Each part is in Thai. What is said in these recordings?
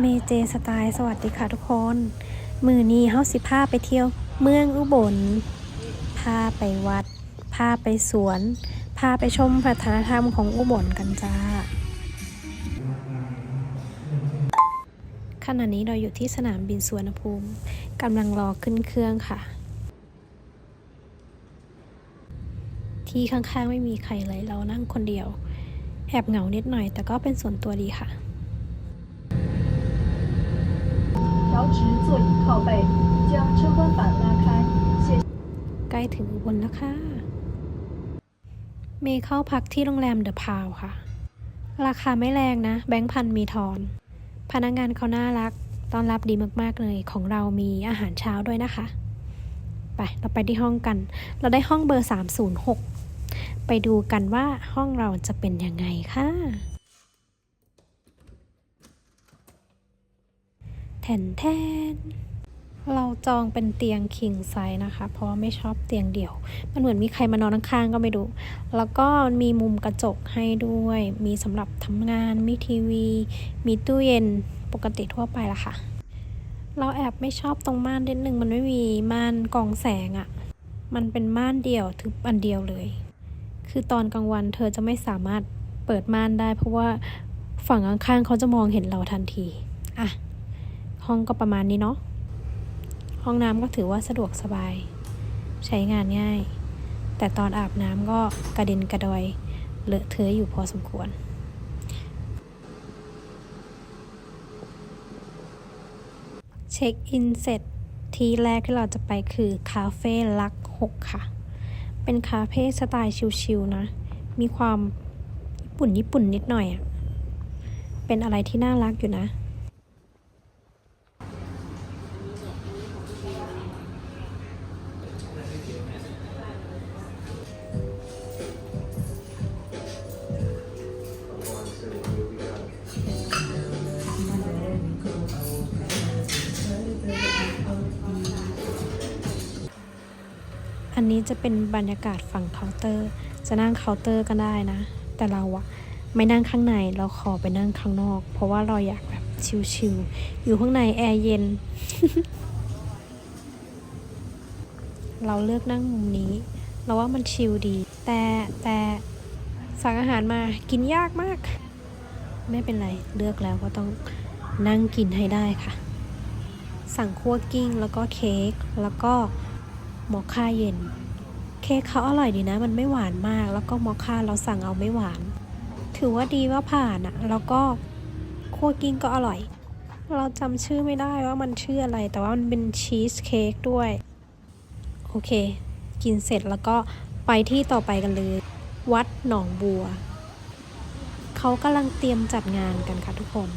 เมเจสไตล์สวัสดีค่ะทุกคน มือนี้เฮาสิพาไปเที่ยวเมืองอุบล พาไปวัด พาไปสวน พาไปชมวัฒนธรรมของอุบลกันจ้า ขณะนี้เราอยู่ที่สนามบินสุวรรณภูมิกำลังรอขึ้นเครื่องค่ะ ที่ข้างๆไม่มีใครเลยเรานั่งคนเดียว แอบเหงานิดหน่อย แต่ก็เป็นส่วนตัวดีค่ะ 调直座椅靠背，将车关板拉开。谢谢。 ใกล้ถึงอุบลแล้วค่ะ เมย์เข้าพักที่โรงแรมเดอะพาวค่ะ ราคาไม่แรงนะ แบงค์พันมีทอน พนักงานเขาน่ารัก ต้อนรับดีมากๆเลย ของเรามีอาหารเช้าด้วยนะคะ ไป เราไปที่ห้องกัน เราได้ห้องเบอร์ 306 ไปดูกันว่าห้องเราจะเป็นยังไงค่ะ แทนแทนเราจองเป็นเตียงคิงไซส์นะคะ เพราะว่าไม่ชอบเตียงเดี่ยว มันเหมือนมีใครมานอนข้างๆก็ไม่รู้แล้วก็มีมุมกระจกให้ด้วย มีสำหรับทำงาน มีทีวี มีตู้เย็นปกติทั่วไปละค่ะ เราแอบไม่ชอบตรงม่านนิดนึง มันไม่มีม่านกองแสงอะ่ะ มันเป็นม่านเดี่ยวทึบอันเดียวเลย คือตอนกลางวันเธอจะไม่สามารถเปิดม่านได้ เพราะว่าฝั่งข้างๆเขาจะมองเห็นเราทันที อะ ห้องก็ประมาณนี้เนาะ ห้องน้ำก็ถือว่าสะดวกสบาย ใช้งานง่าย แต่ตอนอาบน้ำก็กระเด็นกระดอยเลอะเทอะอยู่พอสมควรเช็คอินเสร็จที่แรกที่เราจะไปคือคาเฟ่ลักหกค่ะ เป็นคาเฟ่สไตล์ชิลๆนะ มีความญี่ปุ่นญี่ปุ่นนิดหน่อยอะ่ะ เป็นอะไรที่น่ารักอยู่นะ อันนี้จะเป็นบรรยากาศฝั่งเคาน์เตอร์ จะนั่งเคาน์เตอร์ก็ได้นะ แต่เราอะไม่นั่งข้างในเราขอไปนั่งข้างนอก เพราะว่าเราอยากแบบชิลๆอยู่ข้างในแอร์เย็น เราเลือกนั่งมุมนี้ เราว่ามันชิลดี แต่แต่สั่งอาหารมากินยากมาก ไม่เป็นไรเลือกแล้วก็ต้องนั่งกินให้ได้ค่ะ สั่งคั่วกิ้งแล้วก็เค้กแล้วก็ มอคค่าเย็น เค้กเขาอร่อยดีนะ มันไม่หวานมาก แล้วก็มอคค่าเราสั่งเอาไม่หวาน ถือว่าดีว่าผ่านอะแล้วก็คั่วกิ้งก็อร่อย เราจำชื่อไม่ได้ว่ามันชื่ออะไร แต่ว่ามันเป็นชีสเค้กด้วย โอเค กินเสร็จแล้วก็ไปที่ต่อไปกันเลย วัดหนองบัว เขากำลังเตรียมจัดงานกันค่ะทุกคน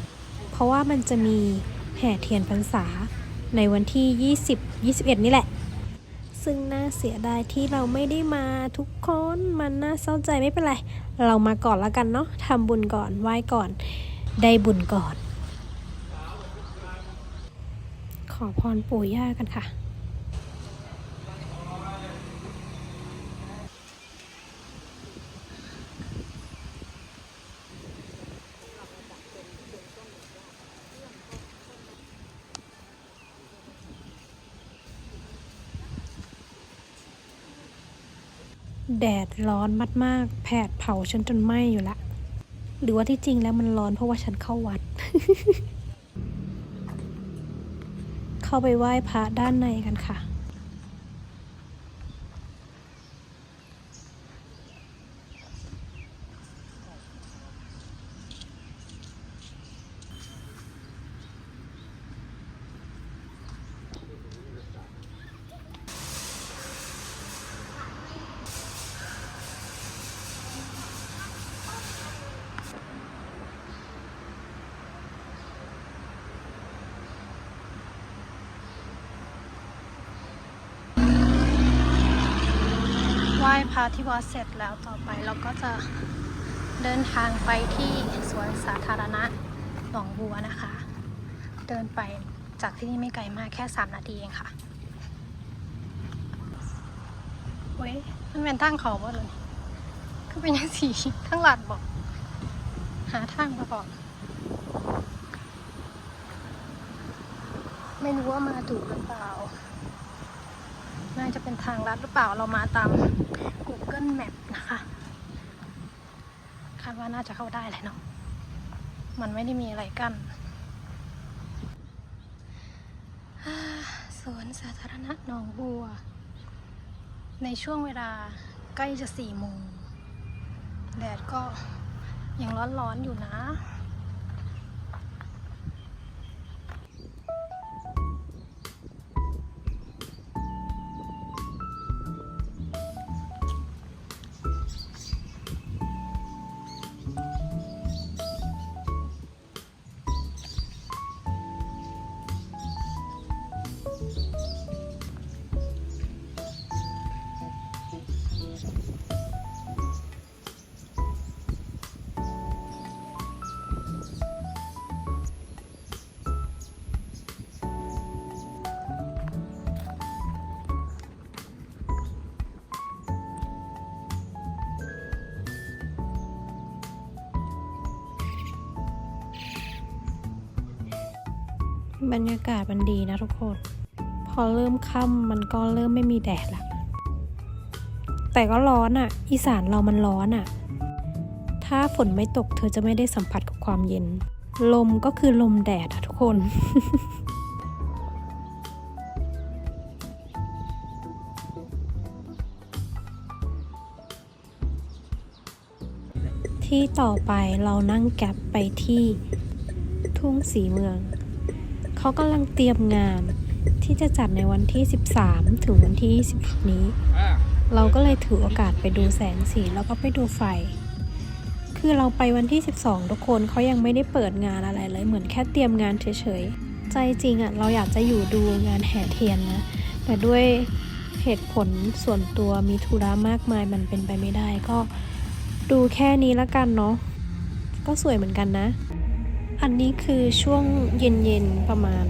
เพราะว่ามันจะมีแห่เทียนพรรษาในวันที่ 20 21 นี่แหละ ซึ่งน่าเสียดายที่เราไม่ได้มาทุกคนมันน่าเศร้าใจไม่เป็นไร เรามาก่อนแล้วกันเนาะทำบุญก่อนไหว้ก่อน ได้บุญก่อน ขอพรปู่ย่ากันค่ะ แดดร้อนมากๆ แผดเผาฉันจนไหม้อยู่ละ หรือว่าที่จริงแล้วมันร้อนเพราะว่าฉันเข้าวัด เข้าไปไหว้พระด้านในกันค่ะ ว้พระที่วัดเสร็จแล้วต่อไปเราก็จะเดินทางไปที่สวนสาธารณะหนองบัวนะคะ เดินไปจากที่นี่ไม่ไกลมากแค่ 3 นาทีเองค่ะเว้ยมันเป็นทางเขาบ่เลยคือเป็นยังสีทั้งหลัดบอก หาทางมาบอกไม่รู้ว่ามาถูกหรือเปล่า น่าจะเป็นทางลัดหรือเปล่าเรามาตาม Google Map นะคะคาดว่าน่าจะเข้าได้แหละเนาะมันไม่ได้มีอะไรกั้นสวนสาธารณะหนองบัว ในช่วงเวลาใกล้จะสี่โมงแดดก็ยังร้อนๆอยู่นะ บรรยากาศมันดีนะทุกคน พอเริ่มค่ำมันก็เริ่มไม่มีแดดละแต่ก็ร้อนอะ่ะ อีสานเรามันร้อนอะ่ะ ถ้าฝนไม่ตกเธอจะไม่ได้สัมผัสกับความเย็น ลมก็คือลมแดดอะทุกคนที่ต่อไปเรานั่งแก๊ปไปที่ทุ่งสีเมือง เขากำลังเตรียมงานที่จะจัดในวันที่ 13 ถึงวันที่20นี้ เราก็เลยถือโอกาสไปดูแสงสีแล้วก็ไปดูไฟ คือเราไปวันที่ 12 ทุกคนเขายังไม่ได้เปิดงานอะไรเลยเหมือนแค่เตรียมงานเฉยๆ ใจจริงอะ่ะเราอยากจะอยู่ดูงานแห่เทียนนะ แต่ด้วยเหตุผลส่วนตัวมีธุระมากมายมันเป็นไปไม่ได้ก็ดูแค่นี้ละกันเนาะก็สวยเหมือนกันนะ อันนี้คือช่วงเย็นๆ ประมาณ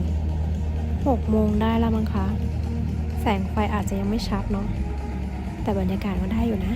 6โมงได้แล้วมั้งคะ แสงไฟอาจจะยังไม่ชัดเนาะ แต่บรรยากาศก็ได้อยู่นะ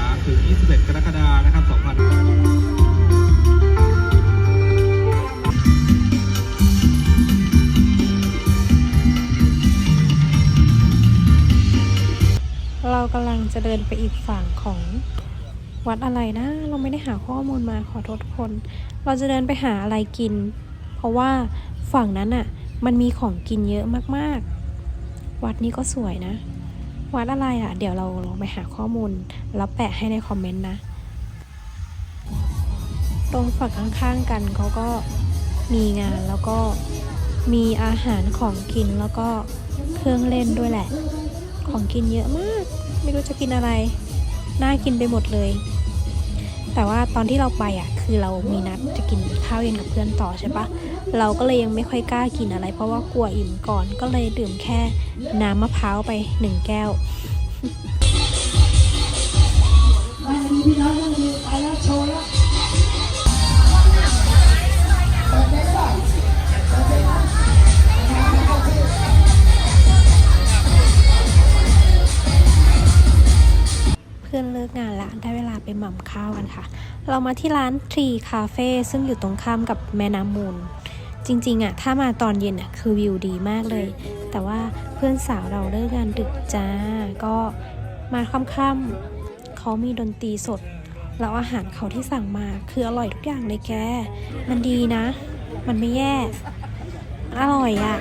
3 ถึง 21 กรกฎาคมนะครับ 2020เรากำลังจะเดินไปอีกฝั่งของวัดอะไรนะ เราไม่ได้หาข้อมูลมาขอโทษทุกคน เราจะเดินไปหาอะไรกิน เพราะว่าฝั่งนั้นอะ่ะ มันมีของกินเยอะมากๆ วัดนี้ก็สวยนะ วัดอะไรอะ่ะ เดี๋ยวเราลองไปหาข้อมูล แล้วแปะให้ในคอมเมนต์นะ ตรงฝั่งข้างๆกันเขาก็มีงานแล้วก็มีอาหารของกินแล้วก็เครื่องเล่นด้วยแหละ ของกินเยอะมาก ไม่รู้จะกินอะไร น่ากินไปหมดเลย แต่ว่าตอนที่เราไปอะคือเรามีนัดจะกินข้าวเย็นกับเพื่อนต่อใช่ปะเราก็เลยยังไม่ค่อยกล้ากินอะไร เพราะว่ากลัวอิ่มก่อนก็เลยดื่มแค่น้ำมะพร้าวไปหนึ่งแก้ว มาที่ร้านทรีคาเฟ่ซึ่งอยู่ตรงข้ามกับแม่น้ำมูล จริงๆอะถ้ามาตอนเย็นอะคือวิวดีมากเลย แต่ว่าเพื่อนสาวเราเลิกงานดึกจ้า ก็มาค่ำๆเขามีดนตรีสด แล้วอาหารเขาที่สั่งมาคืออร่อยทุกอย่างเลยแก มันดีนะ มันไม่แย่ อร่อยอะ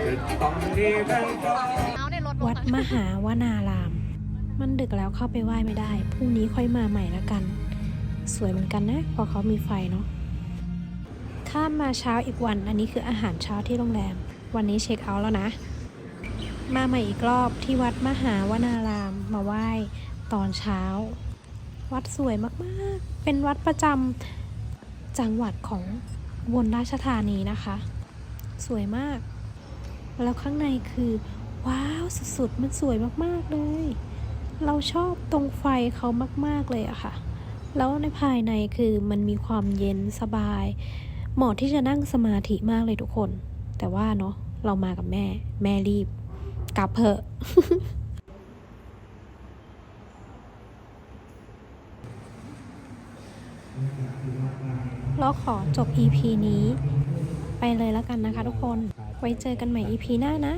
วัดมหาวนาราม มันดึกแล้วเข้าไปไหว้ไม่ได้ พรุ่งนี้ค่อยมาใหม่ละกัน สวยเหมือนกันนะเพอเขามีไฟเนาะข้ามมาเช้าอีกวัน อันนี้คืออาหารเช้าที่โรงแรม วันนี้เช็คเอาท์แล้วนะ มาใหม่อีกรอบที่วัดมหาวนารามมาไหว้ตอนเช้า วัดสวยมากๆ เป็นวัดประจำจังหวัดของอุบนราชธานีนะคะ สวยมาก แล้วข้างในคือ ว้าวสุดๆ มันสวยมากๆเลย เราชอบตรงไฟเขามากๆเลยอะค่ะ แล้วในภายในคือมันมีความเย็นสบาย เหมาะที่จะนั่งสมาธิมากเลยทุกคน แต่ว่าเนาะเรามากับแม่ แม่รีบ กลับเถอะเราขอจบ EP นี้ ไปเลยแล้วกันนะคะทุกคน ไว้เจอกันใหม่ EP หน้านะ